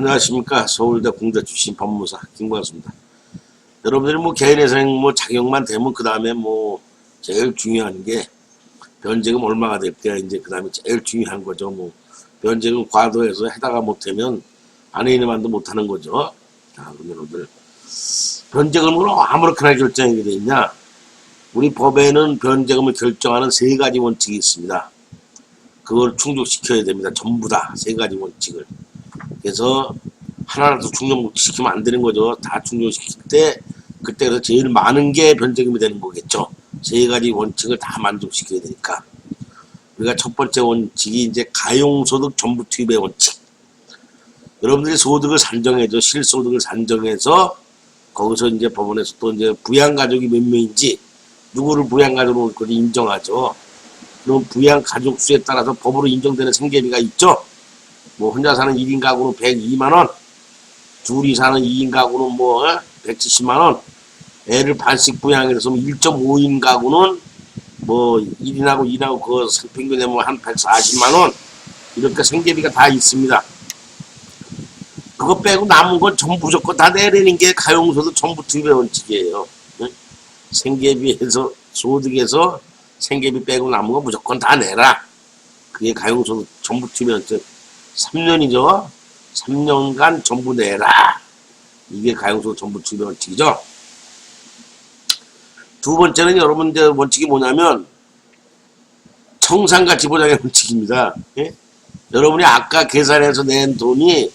안녕하십니까 서울대 공대 출신 법무사 김광수입니다. 여러분들이 뭐 개인회생 뭐 자격만 되면 그 다음에 뭐 제일 중요한 게 변제금 얼마가 될까 이제 그 다음에 제일 중요한 거죠. 뭐 변제금 과도해서 해다가 못하면 아내인만도 못하는 거죠. 자 그럼 여러분들 변제금은 아무렇게나 결정하게 돼 있냐? 우리 법에는 변제금을 결정하는 세 가지 원칙이 있습니다. 그걸 충족시켜야 됩니다. 전부 다 세 가지 원칙을. 그래서 하나라도 충족시키면 안 되는 거죠. 다 충족시킬 때 그때서 제일 많은 게 변제금이 되는 거겠죠. 세 가지 원칙을 다 만족시켜야 되니까. 우리가 첫 번째 원칙이 이제 가용소득 전부 투입의 원칙. 여러분들이 소득을 산정해줘 실소득을 산정해서 거기서 이제 법원에서 또 이제 부양가족이 몇 명인지 누구를 부양가족으로 인정하죠. 그럼 부양가족 수에 따라서 법으로 인정되는 생계비가 있죠. 뭐 혼자 사는 1인 가구는 102만 원, 둘이 사는 2인 가구는 뭐 170만 원, 애를 반씩 부양해서 1.5인 가구는 뭐 1인하고 2인하고 그 평균 내면 한 140만 원 이렇게 생계비가 다 있습니다. 그거 빼고 남은 건 전부 무조건 다 내리는 게 가용소득 전부 투입의 원칙이에요. 응? 생계비에서 소득에서 생계비 빼고 남은 거 무조건 다 내라. 그게 가용소득 전부 투입의 원칙. 3년이죠. 3년간 전부 내라. 이게 가용소득 전부 투입의 원칙이죠. 두 번째는 여러분 들 원칙이 뭐냐면 청산가치 보장의 원칙입니다. 예? 여러분이 아까 계산해서 낸 돈이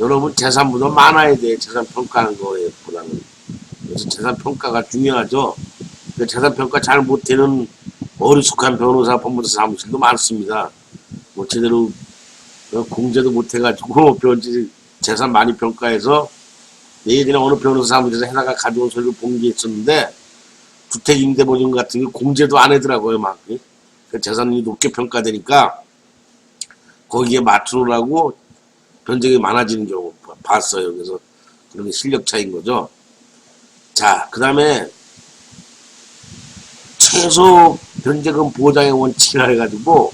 여러분 재산보다 많아야 돼. 재산 평가하는 거에 보다는. 그래서 재산 평가가 중요하죠. 그 재산 평가 잘 못하는 어리숙한 변호사, 법무사 사무실도 많습니다. 뭐 제대로 어, 공제도 못해가지고 변지 재산 많이 평가해서 예전에 어느 변호사 사무실에서 해다가 가져온 소리를 본게 있었는데 주택 임대보증 같은 게 공제도 안 하더라고요. 막 그 재산이 높게 평가되니까 거기에 맞추느라고 변제가 많아지는 경우 봤어요. 그래서 그런 게 실력 차이인 거죠. 자, 그 다음에 최소 변제금 보장의 원칙이라 해가지고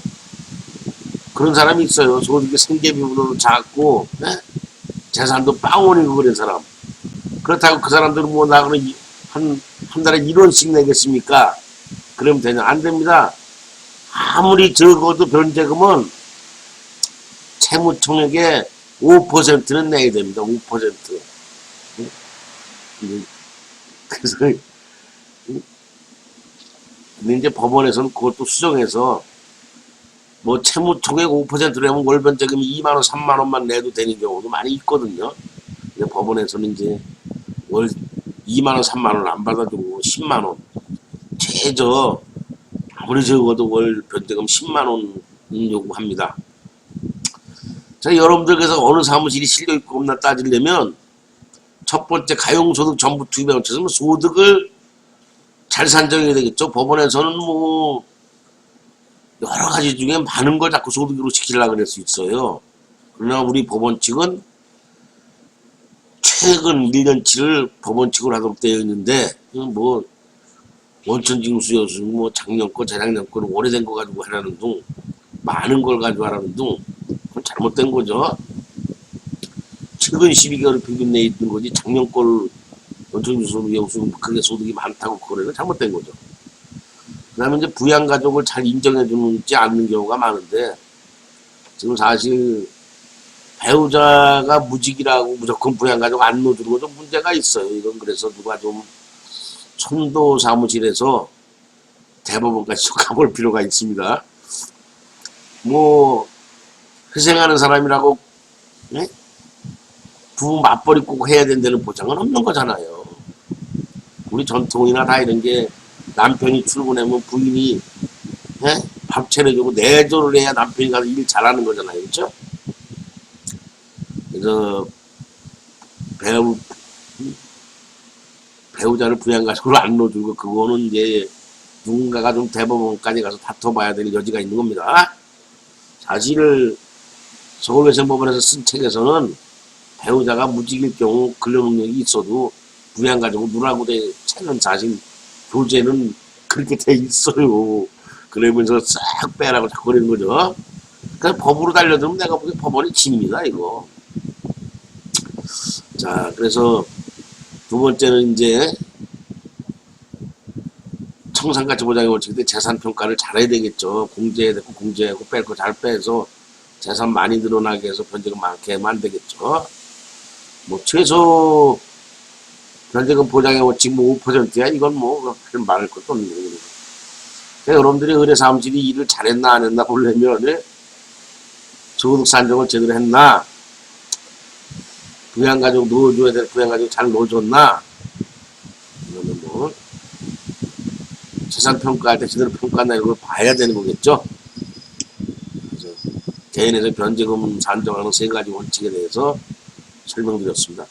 그런 사람이 있어요. 소득이 생계비보다 작고 네? 재산도 빵원이고 그런 사람. 그렇다고 그 사람들은 뭐 나그는 한, 한 달에 1원씩 내겠습니까? 그러면 되냐? 안 됩니다. 아무리 적어도 변제금은 채무총액의 5%는 내야 됩니다. 5%. 그래서 근데 이제 법원에서는 그것도 수정해서 뭐 채무 총액 5%라면 월변제금이 2만 원, 3만 원만 내도 되는 경우도 많이 있거든요. 근데 법원에서는 이제 월 2만 원, 3만 원 안 받아주고 10만 원 최저 아무리 적어도 월 변제금 10만 원 요구합니다. 자, 여러분들께서 어느 사무실이 실려 있고 없나 따지려면 첫 번째 가용소득 전부 투입에 얹혀서 소득을 잘 산정해야 되겠죠. 법원에서는 뭐 여러 가지 중에 많은 걸 자꾸 소득으로 시키려고 그럴 수 있어요. 그러나 우리 법원 측은 최근 1년치를 법원 측으로 하도록 되어 있는데 뭐 원천징수 여수 뭐 작년 거 재작년 거는 오래된 거 가지고 하라는 둥 많은 걸 가지고 하라는 둥 그건 잘못된 거죠. 최근 12개월 평균 내에 있는 거지 작년 걸 원천징수 여수 그게 소득이 많다고 그거는 잘못된 거죠. 그 다음에 이제 부양가족을 잘 인정해주지 않는 경우가 많은데 지금 사실 배우자가 무직이라고 무조건 부양가족 안 넣어주는 것도 문제가 있어요. 이건 그래서 누가 좀 손도 사무실에서 대법원까지 좀 가볼 필요가 있습니다. 뭐 희생하는 사람이라고 예? 부부 맞벌이 꼭 해야 된다는 보장은 없는 거잖아요. 우리 전통이나 다 이런 게 남편이 출근하면 부인이 예? 밥 차려주고 내조를 해야 남편이 가서 일 잘하는 거잖아요. 그렇죠? 그래서 배우 배우자를 부양가족으로 안 넣어주고 그거는 이제 누군가가 좀 대법원까지 가서 다퉈봐야 될 여지가 있는 겁니다. 사실 서울외생법원에서 쓴 책에서는 배우자가 무직일 경우 근로능력이 있어도 부양가족을 누라고 돼 책은 사실 교재는 그렇게 돼 있어요. 그러면서 싹 빼라고 자꾸 그러는 거죠. 그래서 법으로 달려들면 내가 보기엔 법원이 집니다, 이거. 자, 그래서 두 번째는 이제 청산가치 보장의 원칙인데 재산 평가를 잘해야 되겠죠. 공제해야 되고 공제하고 뺄 거 잘 빼서 재산 많이 늘어나게 해서 변제금 많게 하면 안 되겠죠. 뭐 최소 변제금 보장의 원칙 뭐 5%야 이건 뭐 말할 것도 없는 거예요. 그러니까 여러분들이 의뢰사무실이 일을 잘했나 안 했나 보려면 소득 산정을 제대로 했나 부양가족 넣어줘야 될 부양가족 잘 넣어줬나 이거는 뭐 재산 평가할 때 제대로 평가나 이런 걸 봐야 되는 거겠죠. 개인에서 변제금 산정하는 세 가지 원칙에 대해서 설명드렸습니다.